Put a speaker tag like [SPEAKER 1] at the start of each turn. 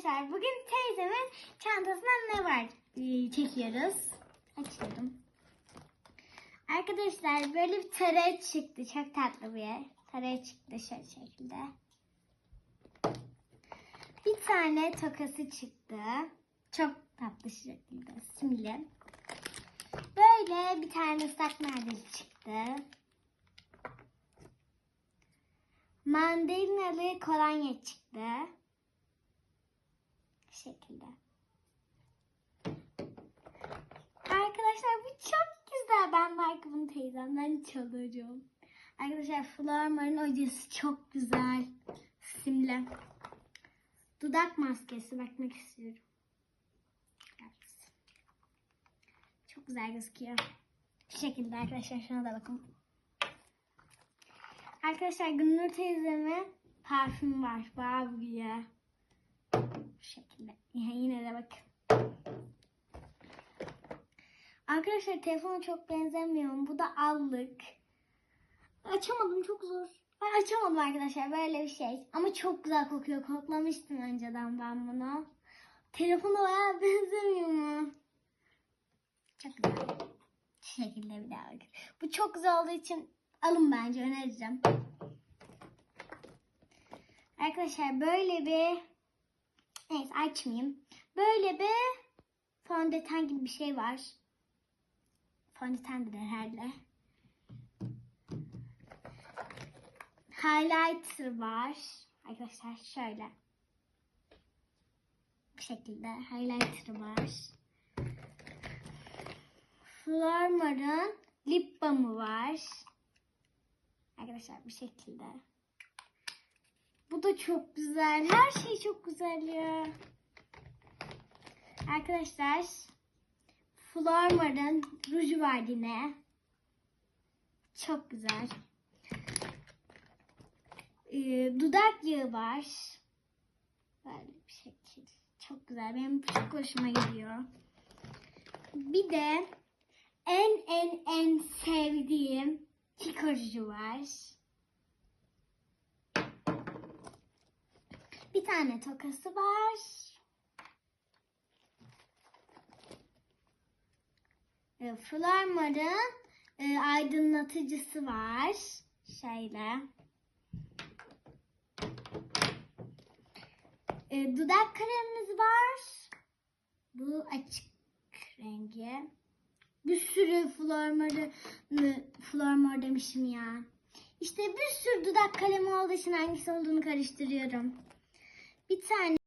[SPEAKER 1] Arkadaşlar bugün teyzemin çantasından ne var ee, çekiyoruz. Açıyorum. Arkadaşlar böyle bir tare çıktı. Çok tatlı bir tare çıktı şöyle şekilde. Bir tane tokası çıktı. Çok tatlı şekilde simli. Böyle bir tane ıslak mendil çıktı. Mandalinalı kolonya çıktı. Bu şekilde. Arkadaşlar bu çok güzel. Ben belki teyzemden çalacağım. Arkadaşlar Flormar'ın hocası çok güzel. Simli. Dudak maskesi bakmak istiyorum. Çok güzel gözüküyor. Şu şekilde arkadaşlar şuna da bakın. Arkadaşlar Gülnur teyzeme parfüm var. Barbie'ye. Bu şekilde. Yine de bakın. Arkadaşlar telefona çok benzemiyor. Bu da allık. Açamadım çok zor. Ben açamadım arkadaşlar böyle bir şey. Ama çok güzel kokuyor. Koklamıştım önceden ben bunu. Telefona bayağı benzemiyor mu? Çok güzel. Şu şekilde bir daha bakın. Bu çok güzel olduğu için alın bence önereceğim. Arkadaşlar böyle bir neyse açmayayım. Böyle bir fondöten gibi bir şey var. Fondötendir herhalde. Highlighter var. Arkadaşlar şöyle. Bu şekilde highlighter var. Flormar'ın lip balmı var. Arkadaşlar bu şekilde. Bu da çok güzel. Her şey çok güzel ya. Arkadaşlar Flormar'ın ruju var yine. Çok güzel. Ee, dudak yağı var. Böyle bir şekil. Çok güzel. Benim çok hoşuma gidiyor. Bir de en en en sevdiğim Kiko ruju var. Bir tane tokası var. E, Flormar'ın e, aydınlatıcısı var. Şöyle. E, dudak kremimiz var. Bu açık rengi. Bir sürü Flormar'ı Flormar demişim ya. İşte bir sürü dudak kalemi olduğu için hangisi olduğunu karıştırıyorum. Bir tane